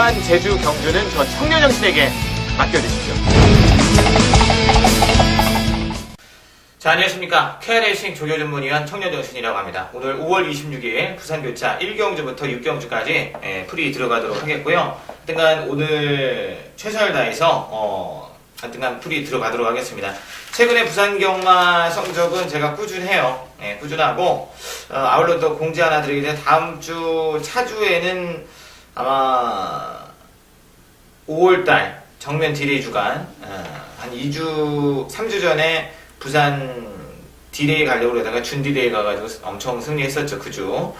부산, 제주, 경주는 저 청년정신에게 맡겨주십시오. 자, 안녕하십니까. KR레이싱 조교 전문위원 청년정신이라고 합니다. 오늘 5월 26일 부산교차 1경주부터 6경주까지 예, 풀이 들어가도록 하겠고요. 하여튼간 오늘 최선을 다해서 어, 하여튼간 풀이 들어가도록 하겠습니다. 최근에 부산 경마 성적은 제가 꾸준해요. 예, 꾸준하고 어, 아울러 또 공지 하나 드리겠는데 다음 주 차주에는 아마 5월달 정면 디레이 주간 어, 한 2주 3주 전에 부산 디레이 가려고 그러다가 준 디레이 가가지고 엄청 승리했었죠 그주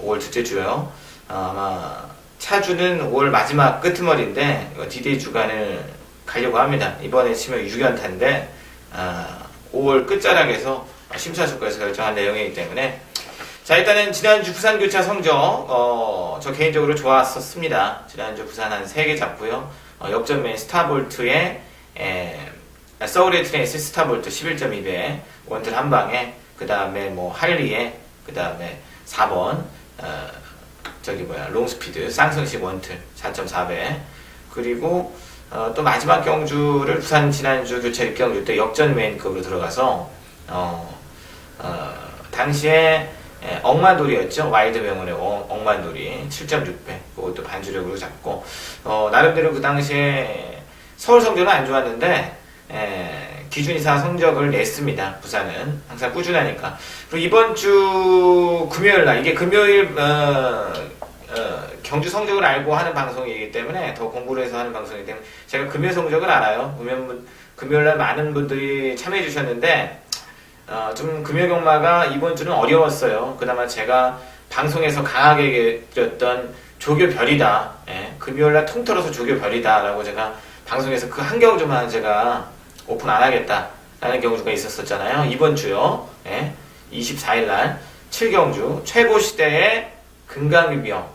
5월 둘째 주요 어, 아마 차주는 5월 마지막 끄트머리인데 디데이 주간을 가려고 합니다 이번에 치면 6연타인데 아, 5월 끝자락에서 심사숙고해서 결정한 내용이기 때문에 자 일단은 지난주 부산 교차 성적 어, 저 개인적으로 좋았었습니다. 지난주 부산 한 3개 잡고요. 어, 역전맨 스타볼트에 에, 아, 서울의 트레이스 스타볼트 11.2배 원틀 한 방에 그 다음에 뭐 할리에 그 다음에 4번 어, 저기 뭐야 롱스피드 쌍성식 원틀 4.4배. 그리고 어, 또 마지막 경주를 부산 지난주 교체 6경주 때 역전 메인급으로 들어가서 어, 어, 당시에 예, 억만돌이였죠. 와일드 명언의 어- 억만돌이 7.6배 그것도 반주력으로 잡고 어, 나름대로 그 당시에 서울 성적은 안 좋았는데 예, 기준 이상 성적을 냈습니다. 부산은 항상 꾸준하니까 그리고 이번 주 금요일 날 이게 금요일 어, 어, 경주 성적을 알고 하는 방송이기 때문에 더 공부를 해서 하는 방송이기 때문에 제가 금요일 성적을 알아요. 금요일 날 많은 분들이 참여해 주셨는데 어, 좀 금요 경마가 이번 주는 어려웠어요. 그나마 제가 방송에서 강하게 드렸던 조교 별이다. 예, 금요일날 통틀어서 조교 별이다라고 제가 방송에서 그 한 경주만 제가 오픈 안 하겠다라는 경주가 있었었잖아요. 이번 주요. 예, 24일날 7경주 최고 시대의 금강유병.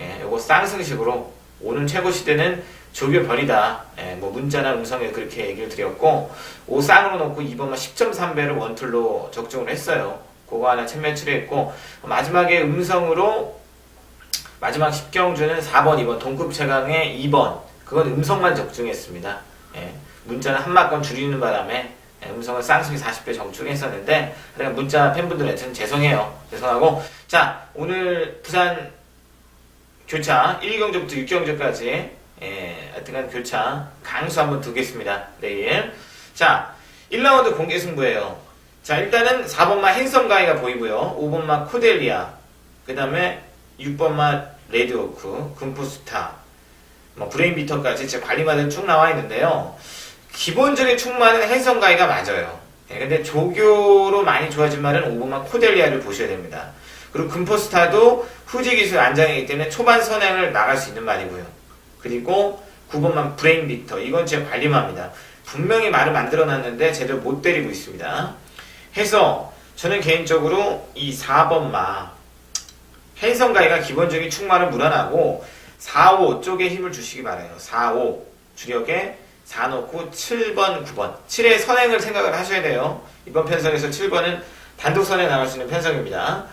예, 요거 쌍승식으로 오는 최고 시대는 조교 별이다. 예, 뭐 문자나 음성에 그렇게 얘기를 드렸고 오 쌍으로 놓고 2번만 10.3배를 원툴로 적중을 했어요. 그거 하나 챔매치를 했고 마지막에 음성으로 마지막 10경주는 4번, 2번 동급 최강의 2번 그건 음성만 적중했습니다. 예, 문자는 한 막건 줄이는 바람에 예, 음성을 쌍승이 40배 적중했었는데 그러니까 문자 팬분들한테는 죄송해요. 죄송하고 자 오늘 부산 교차 1경주부터 6경주까지 예, 하여튼간 교차 강수 한번 두겠습니다. 내일. 자, 1라운드 공개 승부예요. 자, 일단은 4번마 핸섬가이가 보이고요. 5번마 코델리아. 그 다음에 6번마 레드워크, 금포스타, 뭐 브레인비터까지 제 관리마다 쭉 나와 있는데요. 기본적인 충만은 핸섬가이가 맞아요. 예, 근데 조교로 많이 좋아진 말은 5번마 코델리아를 보셔야 됩니다. 그리고 금포스타도 후지 기술 안장이기 때문에 초반 선행을 나갈 수 있는 말이고요. 그리고 9번만 브레인 빅터. 이건 제 관리마입니다. 분명히 말을 만들어 놨는데 제대로 못 때리고 있습니다. 해서 저는 개인적으로 이 4번마 헬성가이가 기본적인 충만을 물어나고 4, 5 쪽에 힘을 주시기 바라요. 4, 5 주력에 4 놓고 7번, 9번 7의 선행을 생각을 하셔야 돼요. 이번 편성에서 7번은 단독 선행 나갈 수 있는 편성입니다.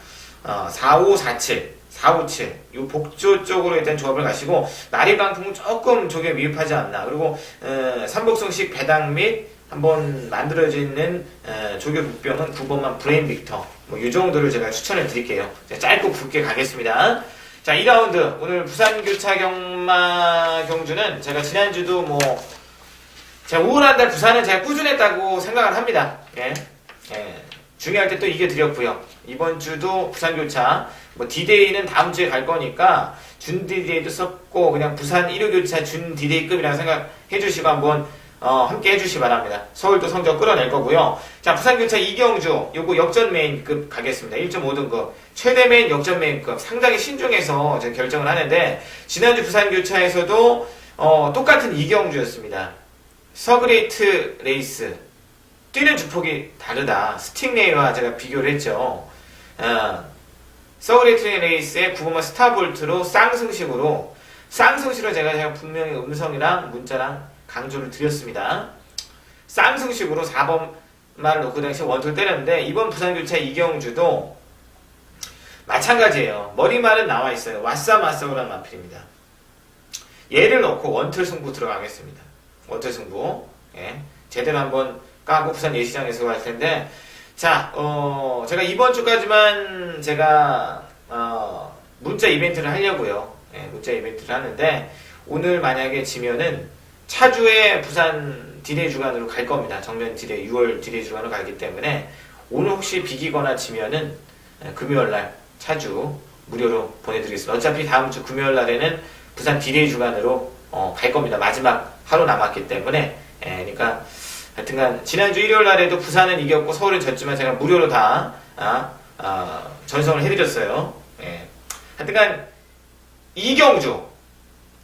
어, 4, 5, 4, 7 4, 5, 7. 이 복조 쪽으로 일단 조합을 가시고 나리방풍은 조금 저게 미흡하지 않나. 그리고 어, 삼복성식 배당 및 한번 만들어져 있는 어, 조교 북병은 9번만 브레인 빅터. 뭐이 정도를 제가 추천을 드릴게요. 자, 짧고 굵게 가겠습니다. 자, 2라운드. 오늘 부산 교차 경마 경주는 제가 지난주도 뭐 제가 우울한 달 부산은 제가 꾸준했다고 생각을 합니다. 예. 예. 중요할 때 또 이겨 드렸고요. 이번 주도 부산 교차 뭐 디데이는 다음 주에 갈 거니까 준 디데이도 썼고 그냥 부산 1호 교차 준 디데이급이라고 생각해 주시고 한번 어, 함께 해주시 기 바랍니다. 서울도 성적 끌어낼 거고요. 자, 부산 교차 이경주 요거 역전 메인급 가겠습니다. 1.5등급 최대 메인 역전 메인급 상당히 신중해서 제가 결정을 하는데 지난주 부산 교차에서도 어, 똑같은 이경주였습니다. 서그레이트 레이스 뛰는 주폭이 다르다. 스팅레이와 제가 비교를 했죠. 어, 서울의 트레 레이스의 9번마 스타볼트로 쌍승식으로 쌍승식으로 제가 제가 분명히 음성이랑 문자랑 강조를 드렸습니다. 쌍승식으로 4번 말을 놓고 당시 원투를 때렸는데 이번 부산교차 이경주도 마찬가지예요. 머리말은 나와 있어요. 왓싸마싸우란 마필입니다. 얘를 넣고 원틀 승부 들어가겠습니다. 원틀 승부. 예. 제대로 한번 까고 부산 예시장에서 갈 텐데, 자, 어, 제가 이번 주까지만 제가, 어, 문자 이벤트를 하려고요. 예, 문자 이벤트를 하는데, 오늘 만약에 지면은 차주의 부산 디레이 주간으로 갈 겁니다. 정면 디레이, 6월 디레이 주간으로 가기 때문에, 오늘 혹시 비기거나 지면은 예, 금요일 날 차주 무료로 보내드리겠습니다. 어차피 다음 주 금요일 날에는 부산 디레이 주간으로 어, 갈 겁니다. 마지막 하루 남았기 때문에. 예, 그러니까 하여튼간 지난주 일요일 날에도 부산은 이겼고 서울은 졌지만 제가 무료로 다 아, 아, 전송을 해드렸어요. 예. 하여튼간 이경주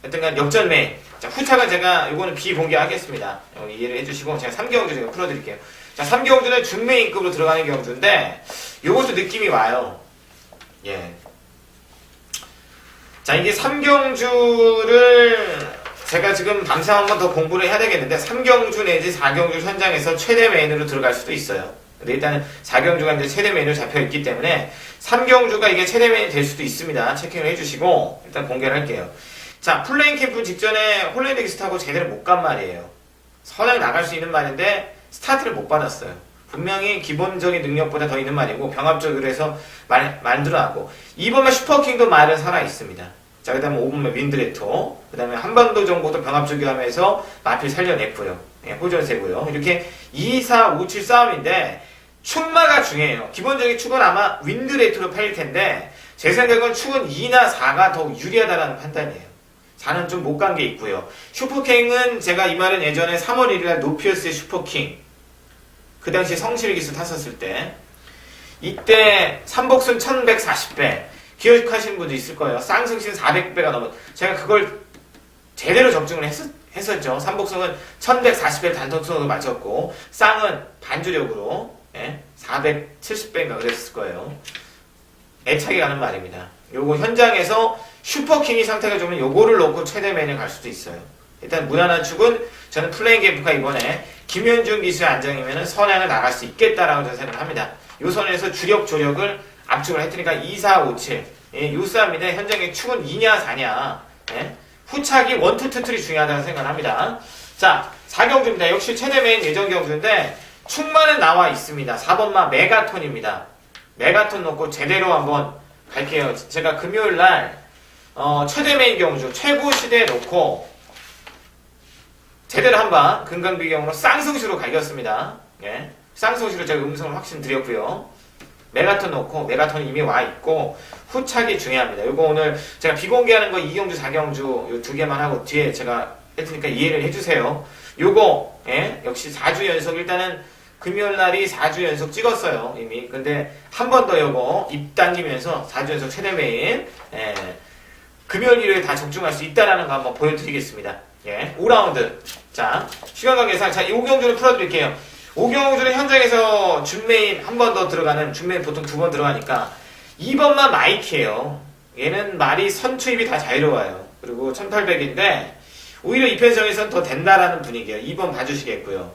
하여튼간 역전매 자 후차가 제가 이거는 비공개하겠습니다. 어, 이해를 해주시고 제가 3경주 제가 풀어드릴게요. 자 3경주는 준매인급으로 들어가는 경주인데 요것도 느낌이 와요. 예. 자 이게 3경주를 제가 지금 방송 한번 더 공부를 해야 되겠는데 3경주 내지 4경주 현장에서 최대 메인으로 들어갈 수도 있어요. 근데 일단은 4경주가 이제 최대 메인으로 잡혀 있기 때문에 3경주가 이게 최대 메인이 될 수도 있습니다. 체킹을 해주시고 일단 공개를 할게요. 자 플레인 캠프 직전에 홀랜드 기스타고 제대로 못 간 말이에요. 선행 나갈 수 있는 말인데 스타트를 못 받았어요. 분명히 기본적인 능력보다 더 있는 말이고 병합적으로 해서 말, 만들어하고 2번만 슈퍼킹도 말은 살아 있습니다. 자, 그 다음에 5번만 윈드레토, 그 다음에 한반도 정보도 병합적으로 하면서 마필 살려냈고요. 예, 호전세고요. 이렇게 2, 4, 5, 7 싸움인데 축마가 중요해요. 기본적인 축은 아마 윈드레토로 팔릴 텐데 제 생각은 축은 2나 4가 더 유리하다는 판단이에요. 4는 좀 못 간 게 있고요. 슈퍼킹은 제가 이 말은 예전에 3월 1일날 노피어스의 슈퍼킹 그 당시 성실 기수 탔었을 때 이때 삼복순 1140배 기억하시는 분도 있을 거예요. 쌍승신 400배가 넘어 제가 그걸 제대로 적중을 했, 했었죠. 삼복승은 1140배 단독승으로 맞췄고 쌍은 반주력으로 예, 470배인가 그랬을 거예요. 애착이 가는 말입니다. 요거 현장에서 슈퍼킹이 상태가 좋으면 요거를 놓고 최대 맨에 갈 수도 있어요. 일단 무난한 축은 저는 플레인 게임프가 이번에 김현중 기수의 안정이면 선행을 나갈 수 있겠다라고 저는 생각을 합니다. 요 선에서 주력 조력을 압축을 했으니까 2, 4, 5, 7. 예, 요 싸움인데 현장의 축은 2냐 4냐. 예? 후착이 1, 2, 2, 3이 중요하다고 생각을 합니다. 자, 4경주입니다. 역시 최대 메인 예전 경주인데 축만은 나와 있습니다. 4번마 메가톤입니다. 메가톤 놓고 제대로 한번 갈게요. 제가 금요일 날 어, 최대 메인 경주 최고 시대 놓고 제대로 한번 금강비경으로 쌍승시로 갈겼습니다. 예. 쌍승시로 제가 음성을 확신 드렸고요. 메가톤 놓고 메가톤 이미 와 있고 후착이 중요합니다. 이거 오늘 제가 비공개하는 거 이경주, 사경주 요두 개만 하고 뒤에 제가 했으니까 이해를 해주세요. 요거 예? 역시 4주 연속 일단은 금요일 날이 4주 연속 찍었어요 이미. 근데 한 번 더 요거 입 당기면서 4주 연속 최대 메인 예. 금요일 일요일 다 적중할 수 있다라는 거 한번 보여드리겠습니다. 예, 5라운드. 자, 시간 관계상, 자, 이 오경주를 풀어드릴게요. 오경주는 현장에서 준메인 한 번 더 들어가는, 준메인 보통 두 번 들어가니까, 2번만 마이크예요. 얘는 말이 선추입이 다 자유로워요. 그리고 1800인데, 오히려 이 편성에서는 더 된다라는 분위기예요. 2번 봐주시겠고요.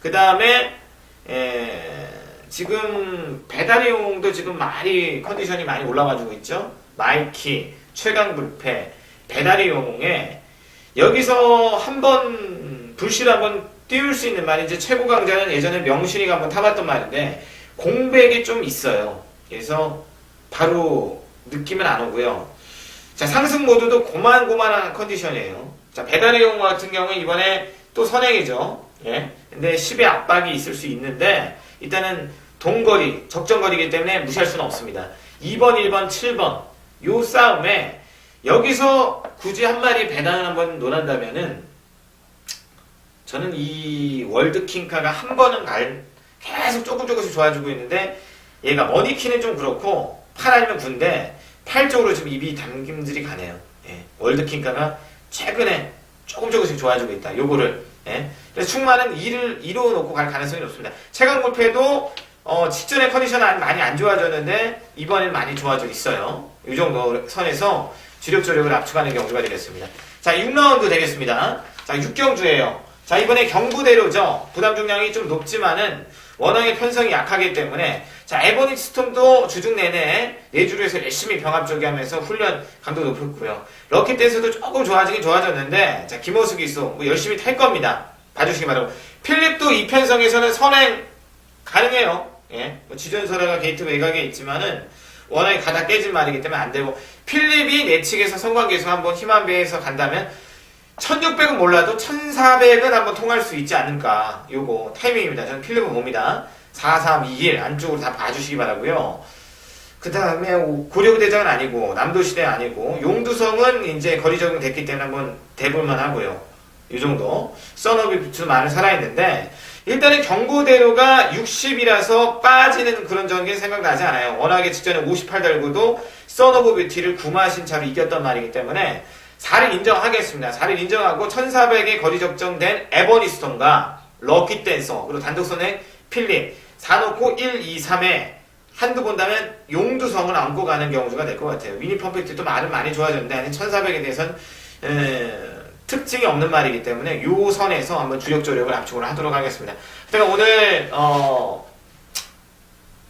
그 다음에, 지금 배달용도 지금 많이, 컨디션이 많이 올라가지고 있죠. 마이키, 최강 불패, 배달용에, 여기서 한번 불실 한번 띄울 수 있는 말이 이제 최고 강자는 예전에 명신이가 한번 타봤던 말인데 공백이 좀 있어요. 그래서 바로 느낌은 안 오고요. 자 상승 모드도 고만고만한 컨디션이에요. 자 배달의 경우 같은 경우 는 이번에 또 선행이죠. 예. 근데 10의 압박이 있을 수 있는데 일단은 동거리 적정거리이기 때문에 무시할 수는 없습니다. 2번, 1번, 7번 요 싸움에 여기서 굳이 한 마리 배당을 한번 논한다면은 저는 이 월드킹카가 한 번은 갈 계속 조금 조금씩 좋아지고 있는데 얘가 머니키는 좀 그렇고 팔 아니면 군데 팔 쪽으로 지금 입이 담김질이 가네요. 예, 월드킹카가 최근에 조금 조금씩 좋아지고 있다. 요거를 예. 그래서 충만은 2를 2로 놓고 갈 가능성이 높습니다. 최강 골패도 어, 직전에 컨디션 많이 안 좋아졌는데 이번엔 많이 좋아져 있어요. 이 정도 선에서 주력 조력을 압축하는 경주가 되겠습니다. 자, 6라운드 되겠습니다. 자, 6경주예요. 자, 이번에 경부대로죠. 부담 중량이 좀 높지만은 워낙에 편성이 약하기 때문에 자 에버니 스톰도 주중 내내 내주로에서 열심히 병합 조기하면서 훈련 강도 높였고요. 럭키 댄스도 조금 좋아지긴 좋아졌는데 자 김호숙 이수 뭐 열심히 탈 겁니다. 봐주시기 바라고 필립도 이 편성에서는 선행 가능해요. 예, 뭐 지전설화가 게이트 외곽에 있지만은 워낙에 가다 깨진 말이기 때문에 안 되고 필립이 내측에서 성관계에서 한번 힘 한 배에서 간다면 1600은 몰라도 1400은 한번 통할 수 있지 않을까. 요거 타이밍입니다. 저는 필립은 봅니다. 4, 3, 2, 1 안쪽으로 다 봐주시기 바라고요. 그 다음에 고려대장은 아니고 남도시대 아니고 용두성은 이제 거리 적용됐기 때문에 한번 대볼만 하고요. 이 정도. 써너비 비트 많이 살아있는데 일단은 경고대로가 60이라서 빠지는 그런 전개 생각나지 않아요. 워낙에 직전에 58 달고도 써너브 뷰티를 구마신 차로 이겼던 말이기 때문에 4를 인정하겠습니다. 4를 인정하고 1400에 거리 적정된 에버니스톤과 럭키 댄서 그리고 단독선의 필립 4놓고 1, 2, 3에 한두 본다면 용두성을 안고 가는 경우가 될 것 같아요. 위니 퍼펙트도 말은 많이 좋아졌는데 1400에 대해서는 에, 특징이 없는 말이기 때문에 요 선에서 한번 주력 조력을 압축을 하도록 하겠습니다. 제가 오늘 어,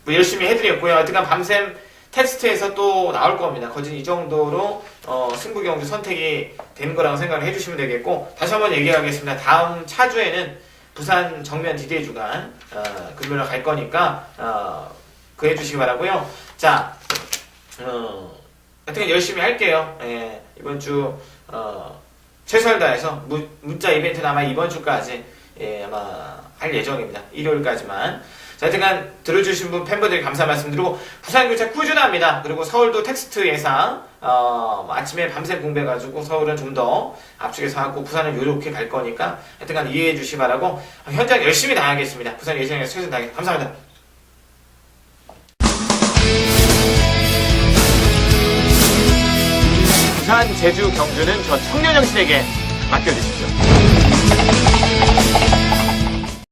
뭐 열심히 해드렸고요. 하여튼간 밤샘 테스트에서 또 나올 겁니다. 거진 이 정도로 어, 승부 경주 선택이 된 거라고 생각을 해주시면 되겠고 다시 한번 얘기하겠습니다. 다음 차주에는 부산 정면 디데이 주간 어, 금요일에 갈 거니까 어, 그 해주시기 바라고요. 자, 어, 하여튼 열심히 할게요. 예, 이번 주 어, 최선을 다해서 무, 문자 이벤트는 아마 이번 주까지 예, 아마 할 예정입니다. 일요일까지만. 자, 하여튼간 들어주신 분 팬분들이 감사 말씀드리고 부산 교차 꾸준합니다. 그리고 서울도 텍스트 예상 어, 뭐 아침에 밤새 공부해가지고 서울은 좀더 압축해서 하고 부산은 요렇게 갈 거니까 하여튼간 이해해 주시기 바라고 현장 열심히 다하겠습니다. 부산 예정에서 최선 다하겠습니다. 감사합니다. 부산, 제주, 경주는 저 청년정신에게 맡겨주십시오.